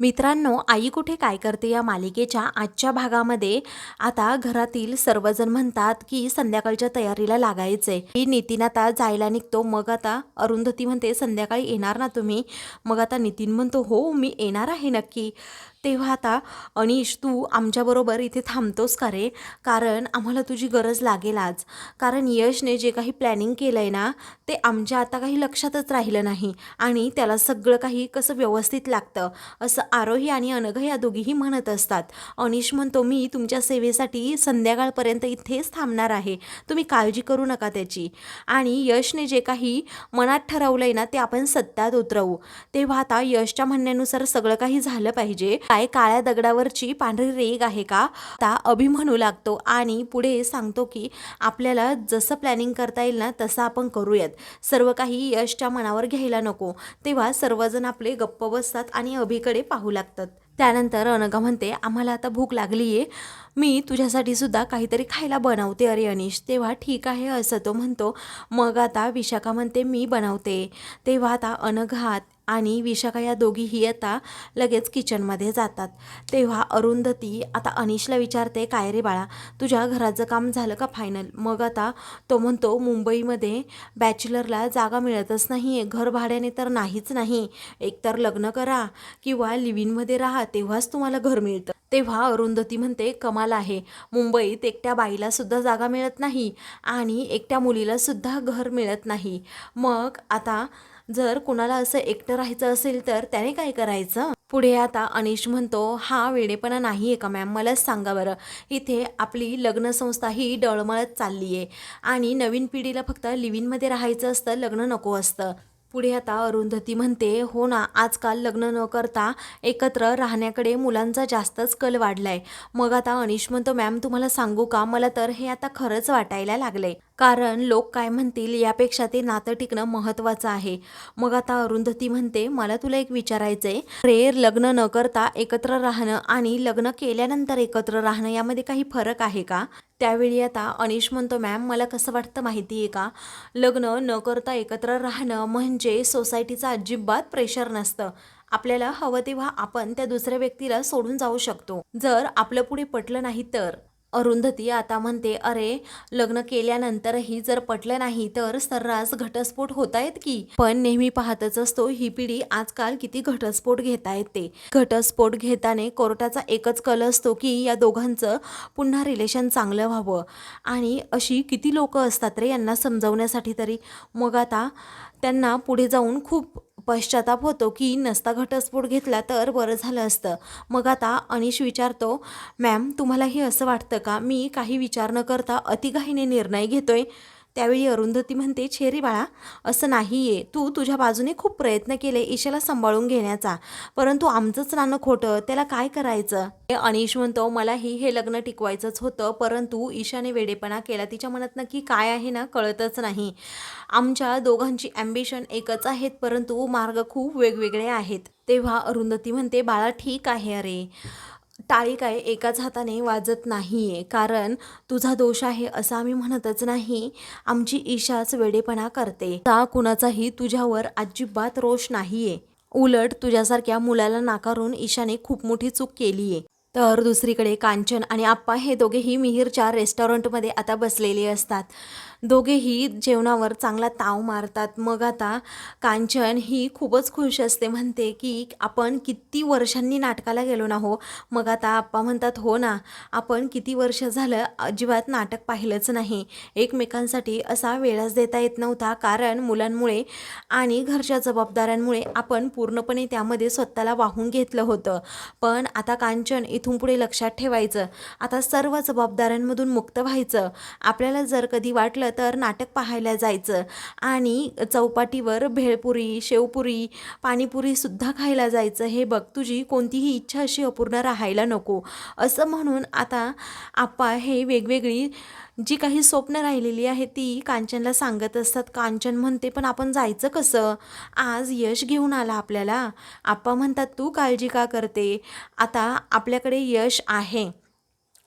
मित्रांनो आई कुठे काय करते या मालिकेच्या आजच्या भागामध्ये? आता घरातील सर्वजण म्हणतात की संध्याकाळच्या तयारीला लागायचंय मी नितीन आता जायला निघतो. मग आता अरुंधती म्हणते संध्याकाळी येणार ना तुम्ही? मग आता नितीन म्हणतो हो मी येणार आहे नक्की. तेव्हा आता अनिश तू आमच्याबरोबर इथे थांबतोस का रे? कारण आम्हाला तुझी गरज लागेल आज. कारण यशने जे काही प्लॅनिंग केलं आहे ना ते आमच्या आता काही लक्षातच राहिलं नाही. आणि त्याला सगळं काही कसं व्यवस्थित लागतं असं आरोही आणि अनघ या दोघीही म्हणत असतात. अनिश म्हणतो मी तुमच्या सेवेसाठी संध्याकाळपर्यंत इथेच थांबणार आहे. तुम्ही काळजी करू नका त्याची. आणि यशने जे काही मनात ठरवलं आहे ना ते आपण सत्यात उतरवू. तेव्हा आता यशच्या म्हणण्यानुसार सगळं काही झालं पाहिजे. काय काळ्या दगडावरची पांढरी रेग आहे का? आता अभि म्हणू लागतो आणि पुढे सांगतो की आपल्याला जसं प्लॅनिंग करता येईल ना तसं आपण करूयात. सर्व काही यशच्या मनावर घ्यायला नको. तेव्हा सर्वजण आपले गप्प बसतात आणि अभिकडे पाहू लागतात. त्यानंतर अनघा म्हणते आम्हाला आता भूक लागली आहे मी तुझ्यासाठी सुद्धा काहीतरी खायला बनवते. अरे अनिश तेव्हा ठीक आहे असं तो म्हणतो. मग आता विशाखा म्हणते मी बनवते. तेव्हा आता अनघात आणि विशाखा या दोघीही आता लगेच किचनमध्ये जातात. तेव्हा अरुंधती आता अनिशला विचारते काय रे बाळा तुझ्या घराचं काम झालं का फायनल मग आता तो म्हणतो मुंबईमध्ये बॅचलरला जागा मिळतच नाही आहे घर भाड्याने तर नाहीच नाही. एकतर लग्न करा किंवा लिव्हिनमध्ये राहा तेव्हाच तुम्हाला घर मिळतं. तेव्हा अरुंधती म्हणते कमाल आहे. मुंबईत एकट्या बाईला सुद्धा जागा मिळत नाही आणि एकट्या मुलीला सुद्धा घर मिळत नाही. मग आता जर कुणाला असं एकटं राहायचं असेल तर त्याने काय करायचं? पुढे आता अनिश म्हणतो हा वेडेपणा नाही आहे का मॅम? मलाच सांगा बरं. इथे आपली लग्नसंस्था ही डळमळत चालली आहे आणि नवीन पिढीला फक्त लिव्हिनमध्ये राहायचं असतं लग्न नको असतं. पुढे आता अरुंधती म्हणते हो ना आजकाल लग्न न करता एकत्र राहण्याकडे मुलांचा जास्तच कल वाढलाय. मग आता अनिश म्हणतो मॅम तुम्हाला सांगू का? मला तर हे आता खरंच वाटायला लागलंय. कारण लोक काय म्हणतील यापेक्षा ते नातं टिकणं महत्त्वाचं आहे. मग आता अरुंधती म्हणते मला तुला एक विचारायचंय. रे लग्न न करता एकत्र राहणं आणि लग्न केल्यानंतर एकत्र राहणं यामध्ये काही फरक आहे का त्यावेळी आता अनिश म्हणतो मॅम मला कसं वाटतं माहिती आहे का? लग्न न करता एकत्र राहणं म्हणजे सोसायटीचं अजिबात प्रेशर नसतं. आपल्याला हवं तेव्हा आपण त्या दुसऱ्या व्यक्तीला सोडून जाऊ शकतो. जर आपलं पुढे पटलं नाही तर. अरुंधती आता म्हणते अरे लग्न केल्यानंतरही जर पटलं नाही तर सर्रास घटस्फोट होत आहेत की? पण नेहमी पाहतच असतो ही पिढी आजकाल किती घटस्फोट घेता आहेत ते. घटस्फोट घेताना कोर्टाचा एकच कल असतो की या दोघांचं पुन्हा रिलेशन चांगलं व्हावं. आणि अशी किती लोक असतात रे यांना समजवण्यासाठी तरी. मग आता त्यांना पुढे जाऊन खूप पश्चाताप होतो की नसता घटस्फोट घेतला तर बरं झालं असतं. मग आता अनिश विचारतो मॅम तुम्हालाही असं वाटतं का? मी काही विचार न करता अतिघाईने निर्णय घेतोय. त्यावेळी अरुंधती म्हणते छेरी बाळा असं नाही आहे तू तुझ्या बाजूने खूप प्रयत्न केले ईशाला सांभाळून घेण्याचा. परंतु आमचंच नाणं खोटं. त्याला काय करायचं? हे अनिश म्हणतो मलाही हे लग्न टिकवायचंच होतं. परंतु ईशाने वेडेपणा केला. तिच्या मनात नक्की काय आहे ना कळतच नाही. आमच्या दोघांची ॲम्बिशन एकच आहेत. परंतु मार्ग खूप वेगवेगळे आहेत. तेव्हा अरुंधती म्हणते बाळा ठीक आहे अरे. टाळी काय एकाच हाताने वाजत नाही आहे कारण तुझा दोष आहे असं आम्ही म्हणतच नाही. आमची ईशाच वेडेपणा करते. ता कुणाचाही तुझ्यावर अजिबात रोष नाही आहे उलट तुझ्यासारख्या मुलाला नाकारून ईशाने खूप मोठी चूक केली आहे तर दुसरीकडे कांचन आणि आप्पा हे दोघेही मिहिरच्या रेस्टॉरंटमध्ये आता बसलेले असतात. दोघेही जेवणावर चांगला ताव मारतात. मग आता कांचन ही खूपच खुश असते. म्हणते की आपण किती वर्षांनी नाटकाला गेलो ना हो? मग आता आप्पा म्हणतात हो ना आपण किती वर्ष झालं अजिबात नाटक पाहिलंच नाही. एकमेकांसाठी असा वेळच देता येत नव्हता. कारण मुलांमुळे आणि घरच्या जबाबदाऱ्यांमुळे आपण पूर्णपणे त्यामध्ये स्वतःला वाहून घेतलं होतं. पण आता कांचन इथून पुढे लक्षात ठेवायचं. आता सर्व जबाबदाऱ्यांमधून मुक्त व्हायचं. आपल्याला जर कधी वाटलं तर नाटक पाहायला जायचं. आणि चौपाटीवर भेळपुरी शेवपुरी पाणीपुरीसुद्धा खायला जायचं. हे बघ तुझी कोणतीही इच्छा अशी अपूर्ण राहायला नको. असं म्हणून आता आप्पा हे वेगवेगळी जी काही स्वप्न राहिलेली आहे ती कांचनला सांगत असतात. कांचन म्हणते पण आपण जायचं कसं? आज यश घेऊन आला आपल्याला. आप्पा म्हणतात तू काळजी का करते? आता आपल्याकडे यश आहे.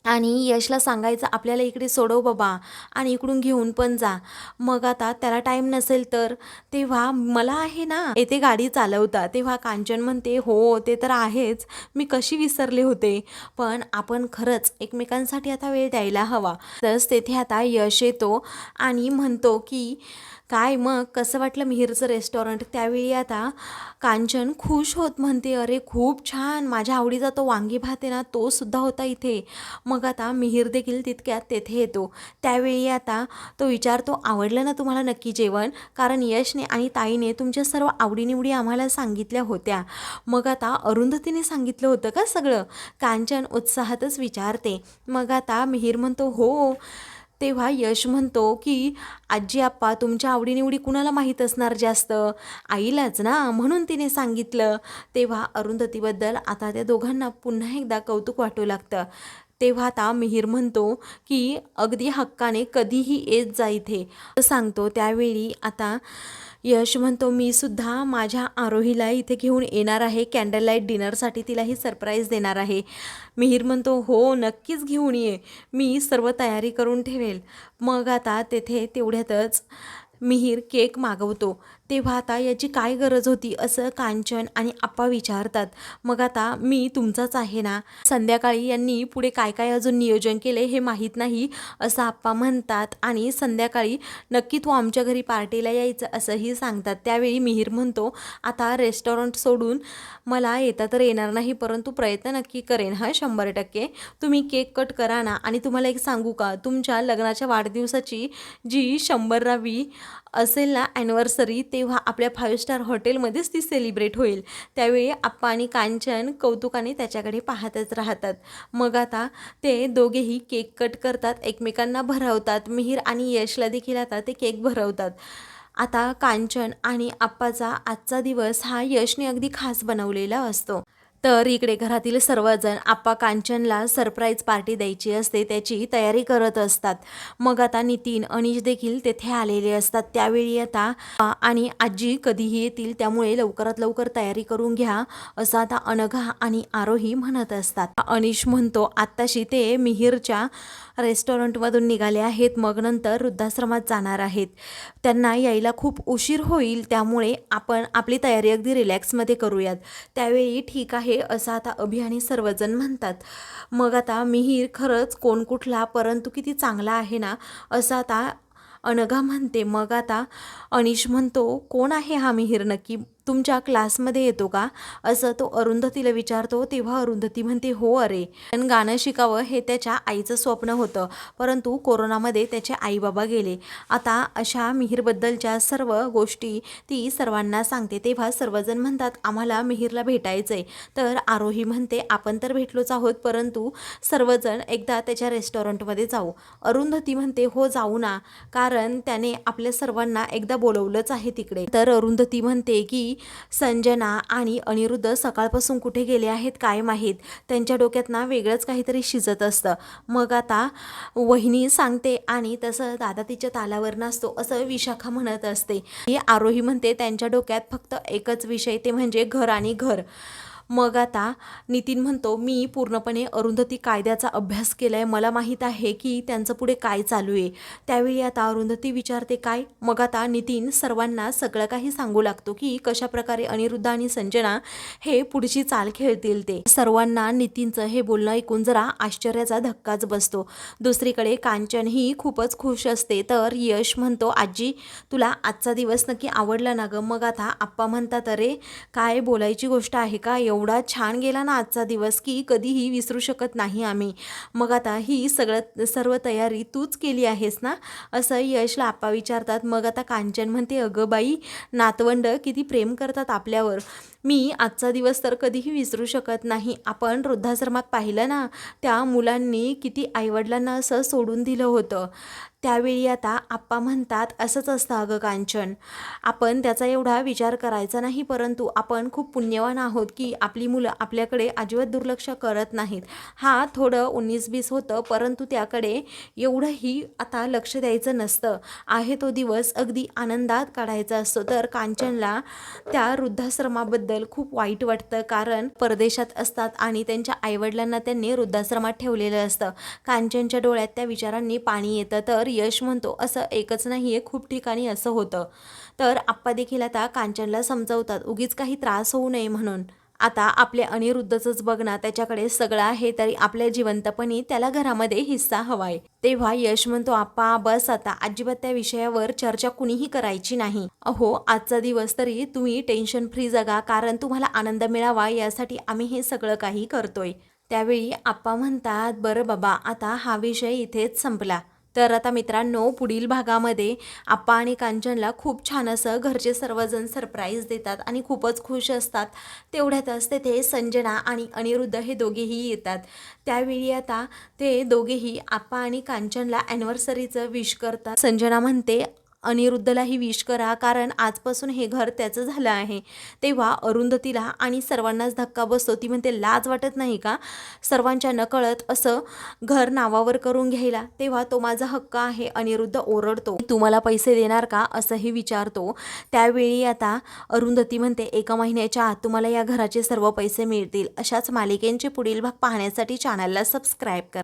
आणि यशला सांगायचं आपल्याला इकडे सोडव बाबा आणि इकडून घेऊन पण जा. मग आता त्याला टाईम नसेल तर तेव्हा मला आहे ना येथे गाडी चालवता. तेव्हा कांचन म्हणते हो ते तर आहेच. मी कशी विसरले होते. पण आपण खरंच एकमेकांसाठी आता वेळ द्यायला हवा. तस तेथे आता यश येतो आणि म्हणतो की काय मग? कसं वाटलं मिहीरचं रेस्टॉरंट त्यावेळी आता कांचन खुश होत म्हणते अरे खूप छान! माझ्या आवडीचा तो वांगी भात आहे ना तो सुद्धा होता इथे. मग आता मिहीर देखील तितक्यात तेथे येतो. त्यावेळी आता तो विचारतो आवडलं ना तुम्हाला नक्की जेवण? कारण यशने आणि ताईने तुमच्या सर्व आवडीनिवडी आम्हाला सांगितल्या होत्या. मग आता अरुंधतीने सांगितलं होतं का सगळं? कांचन उत्साहातच विचारते. मग आता मिहीर म्हणतो हो तेव्हा यश म्हणतो की आजी आप्पा तुमच्या आवडीनिवडी कुणाला माहीत असणार जास्त? आईलाच ना म्हणून तिने सांगितलं. तेव्हा अरुंधतीबद्दल आता त्या दोघांना पुन्हा एकदा कौतुक वाटू लागतं. तेव्हा आता मिहीर म्हणतो की अगदी हक्काने कधीही येत जा इथे. सांगतो. त्यावेळी आता यश म्हणतो मी सुद्धा माझ्या आरोहीला इथे घेऊन येणार आहे. कॅन्डल लाइट डिनरसाठी तिलाही सरप्राईज देणार आहे. मिहीर म्हणतो हो नक्कीच घेऊन ये. मी सर्व तयारी करून ठेवेल. मग आता तेथे तेवढ्यातच मिहीर केक मागवतो. तेव्हा आता याची काय गरज होती असं कांचन आणि आप्पा विचारतात. मग आता मी तुमचाच आहे ना? संध्याकाळी यांनी पुढे काय काय अजून नियोजन केले हे माहीत नाही असं आप्पा म्हणतात आणि संध्याकाळी नक्की तू आमच्या घरी पार्टीला यायचं असंही सांगतात. त्यावेळी मिहीर म्हणतो आता रेस्टॉरंट सोडून मला येता तर येणार नाही परंतु प्रयत्न नक्की करेन हा शंभर टक्के. तुम्ही केक कट करा ना आणि तुम्हाला एक सांगू का? तुमच्या लग्नाच्या वाढदिवसाची जी शंभरावी असेल ना ॲनिव्हर्सरी ते तेव्हा आपल्या फाईव्ह स्टार हॉटेलमध्येच ती सेलिब्रेट होईल. त्यावेळी आप्पा आणि कांचन कौतुकाने त्याच्याकडे पाहतच राहतात. मग आता ते दोघेही केक कट करतात एकमेकांना भरवतात. मिहीर आणि यशला देखील आता ते केक भरवतात. आता कांचन आणि आप्पाचा आजचा दिवस हा यशने अगदी खास बनवलेला असतो. तर इकडे घरातील सर्वजण आप्पा कांचनला सरप्राईज पार्टी द्यायची असते त्याची तयारी करत असतात. मग आता नितीन अनिश देखील तेथे आलेले असतात. त्यावेळी आता आणि आजी कधीही येतील त्यामुळे लवकरात लवकर तयारी करून घ्या असं आता अनघा आणि आरोही म्हणत असतात. अनिश म्हणतो आत्ताशी ते मिहीरच्या रेस्टॉरंटमधून निघाले आहेत मग नंतर वृद्धाश्रमात जाणार आहेत. त्यांना यायला खूप उशीर होईल त्यामुळे आपण आपली तयारी अगदी रिलॅक्समध्ये करूयात. त्यावेळी ठीक आहे असं आता अभियानी सर्वजण म्हणतात. मग आता मिहीर खरंच कोण कुठला परंतु किती चांगला आहे ना असं आता अनघा म्हणते. मग आता अनिश म्हणतो कोण आहे हा मिहीर नक्की? तुमच्या क्लासमध्ये येतो का? असं तो अरुंधतीला विचारतो. तेव्हा अरुंधती म्हणते हो अरे. पण गाणं शिकावं हे त्याच्या आईचं स्वप्न होतं. परंतु कोरोनामध्ये त्याचे आईबाबा गेले. आता अशा मिहीरबद्दलच्या सर्व गोष्टी ती सर्वांना सांगते. तेव्हा सर्वजण म्हणतात आम्हाला मिहीरला भेटायचं आहे तर आरोही म्हणते आपण तर भेटलोच आहोत परंतु सर्वजण एकदा त्याच्या रेस्टॉरंटमध्ये जाऊ. अरुंधती म्हणते हो जाऊ ना. कारण त्याने आपल्या सर्वांना एकदा बोलवलंच आहे तिकडे. तर अरुंधती म्हणते की संजना आणि अनिरुद्ध सकाळपासून कुठे गेले आहेत काय माहीत? त्यांच्या डोक्यात ना वेगळंच काहीतरी शिजत असतं. मग आता वहिनी सांगते आणि तसं दादा तिच्या तालावर नसतो असं विशाखा म्हणत असते. ही आरोही म्हणते त्यांच्या डोक्यात फक्त एकच विषय ते म्हणजे घर आणि घर. मग आता नितीन म्हणतो मी पूर्णपणे अरुंधती कायद्याचा अभ्यास केला आहे मला माहीत आहे की त्यांचं पुढे काय चालू आहे. त्यावेळी आता अरुंधती विचारते काय? मग आता नितीन सर्वांना सगळं काही सांगू लागतो की कशाप्रकारे अनिरुद्ध आणि संजना हे पुढची चाल खेळतील ते. सर्वांना नितीनचं हे बोलणं ऐकून जरा आश्चर्याचा धक्काच बसतो. दुसरीकडे कांचन ही खूपच खुश असते. तर यश म्हणतो आजी तुला आजचा दिवस नक्की आवडला ना गं? मग आता आप्पा म्हणतात अरे काय बोलायची गोष्ट आहे का? एवढं एवढा छान गेला ना आजचा दिवस की कधीही विसरू शकत नाही आम्ही. मग आता ही सगळं सर्व तयारी तूच केली आहेस ना? असं यशला आप्पा विचारतात. मग आता कांचन म्हणते अगं बाई नातवंड किती प्रेम करतात आपल्यावर. मी आजचा दिवस तर कधीही विसरू शकत नाही. आपण वृद्धाश्रमात पाहिलं ना त्या मुलांनी किती आईवडिलांना असं सोडून दिलं होतं. त्यावेळी आता आप्पा म्हणतात असंच असतं अगं कांचन. आपण त्याचा एवढा विचार करायचा नाही परंतु आपण खूप पुण्यवान आहोत की आपली मुलं आपल्याकडे अजिबात दुर्लक्ष करत नाहीत. हा थोडं उन्नीस बीस होतं परंतु त्याकडे एवढंही आता लक्ष द्यायचं नसतं. आहे तो दिवस अगदी आनंदात काढायचा असतो. तर कांचनला त्या वृद्धाश्रमाबद्दल कांचनबद्दल खूप वाईट वाटतं कारण परदेशात असतात आणि त्यांच्या आईवडिलांना त्यांनी वृद्धाश्रमात ठेवलेलं असतं. कांचनच्या डोळ्यात त्या विचारांनी पाणी येतं तर यश म्हणतो असं एकच नाही आहे खूप ठिकाणी असं होतं. तर आप्पा देखील आता कांचनला समजवतात उगीच काही त्रास होऊ नये म्हणून. आता आपल्या अनिरुद्धचंच बघ ना त्याच्याकडे सगळं आहे तरी आपल्या जिवंतपणी त्याला घरामध्ये हिस्सा हवाय. तेव्हा यश म्हणतो आप्पा बस आता. अजिबात त्या विषयावर चर्चा कुणीही करायची नाही. अहो आजचा दिवस तरी तुम्ही टेन्शन फ्री जगा कारण तुम्हाला आनंद मिळावा यासाठी आम्ही हे सगळं काही करतोय. त्यावेळी आप्पा म्हणतात बरं बाबा आता हा विषय इथेच संपला. तर आता मित्रांनो पुढील भागामध्ये आप्पा आणि कांचनला खूप छान असं घरचे सर्वजण सरप्राईज देतात आणि खूपच खुश असतात. तेवढ्यातच तेथे संजना आणि अनिरुद्ध हे दोघेही येतात. त्यावेळी आता ते दोघेही आप्पा आणि कांचनला ॲनिव्हर्सरीचं विश करतात. संजना म्हणते अनिरुद्धलाही विश करा कारण आजपासून हे घर त्याचं झालं आहे. तेव्हा अरुंधतीला आणि सर्वांनाच धक्का बसतो. ती म्हणते लाज वाटत नाही का सर्वांच्या नकळत असं घर नावावर करून घ्यायला? तेव्हा तो माझा हक्क आहे. अनिरुद्ध ओरडतो. तुम्हाला पैसे देणार का? असंही विचारतो. त्यावेळी आता अरुंधती म्हणते एका महिन्याच्या आत तुम्हाला या घराचे सर्व पैसे मिळतील. अशाच मालिकेंचे पुढील भाग पाहण्यासाठी चॅनलला सबस्क्राईब करा.